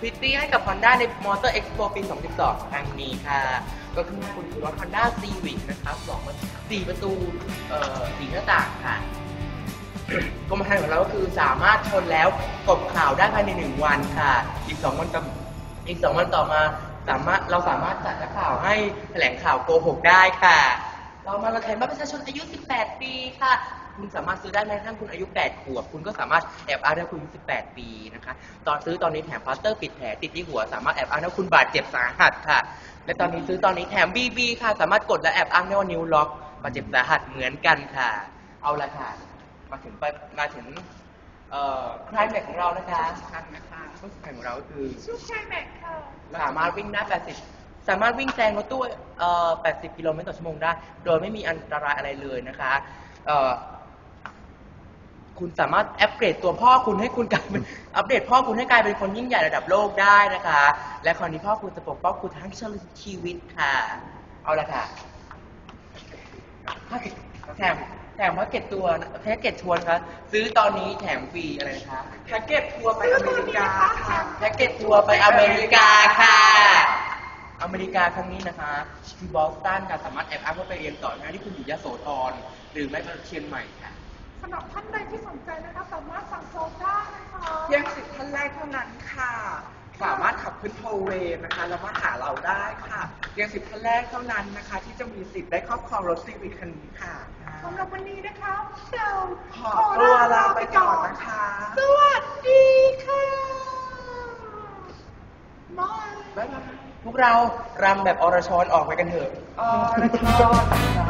พิตตี้ให้กับ Honda ใน Motor Expo ปี 2012 ครั้งนี้ค่ะ ก็คือคุณคือรถ Honda Civic นะครับสองสี่ประตูเอ่อสีหน้าต่างค่ะกรมธรรม์ของเราก็คือสามารถชนแล้วกบข่าวได้ภายในหนึ่งวันค่ะ อีกสองวันต่ออีกสองวันต่อมาสามารถเราสามารถจัดนักข่าวให้แถลงข่าวโกหกได้ค่ะ เรามาเราแทนบัตรประชาชนอายุ 18 ปีค่ะ คุณสามารถซื้อได้แม้กระทั่งคุณอายุ 8 ขวบ คุณก็สามารถแอบอ้างได้ว่าคุณอายุ18 ปีนะคะ ตอนซื้อตอนนี้แถมพลาสเตอร์ปิดแผลติดที่หัว สามารถแอบอ้างได้ว่าคุณบาดเจ็บสาหัสค่ะ และตอนนี้ซื้อตอนนี้แถม BB ค่ะ สามารถกดและแอบอ้างได้ว่านิ้วล็อกบาดเจ็บสาหัสเหมือนกันค่ะ เอาละค่ะ มาถึงไปมาถึงเอ่อคลายแม็กของเรานะคะคันนะคะช่วงสำคัญของเราก็คือชุดไคลแม็กซ์ค่ะสามารถวิ่งได้ 80สามารถวิ่งแซงรถตู้เอ่อ80 กิโลเมตรต่อชั่วโมงได้ โดยไม่มีอันตรายอะไรเลยนะคะเอ่อ คุณสามารถอัปเกรดตัวพ่อคุณให้คุณกลายเป็นอัปเดตพ่อคุณให้กลายเป็นคนยิ่งใหญ่ระดับโลกได้นะคะ และคราวนี้พ่อคุณจะปกป้องคุณทั้งชีวิตค่ะ เอาละค่ะถ้าเกิดแถมแถมแพ็กเกจตัวแพ็กเกจชวนครับซื้อตอนนี้แถมฟรีอะไรนะคะแพ็กเกจทัวร์ไปอเมริกาค่ะแพ็กเกจทัวร์ไปอเมริกาค่ะ อเมริกาครั้งนี้นะคะที่บอสตันค่ะสามารถแอบอ้างว่าไปเรียนต่อนะที่คุณอยู่ยโสธรหรือไม่ก็เชียงใหม่ค่ะ สำหรับท่านใดที่สนใจนะคะสามารถสั่งโซนได้นะคะเพียงสิบท่านแรกเท่านั้นค่ะ สามารถขับขึ้นโทเวย์นะคะแล้วมาหาเราได้ค่ะเพียงสิบท่านแรกเท่านั้นนะคะ ที่จะมีสิทธิ์ได้ครอบครองรถซีวิคคันนี้ค่ะ สำหรับวันนี้นะคะเราขอตัวลาไปก่อนนะคะ สวัสดีค่ะบาย บ๊ายบายพวกเรารำแบบอรชรออกไปกันเถอะ อรชรจะมอง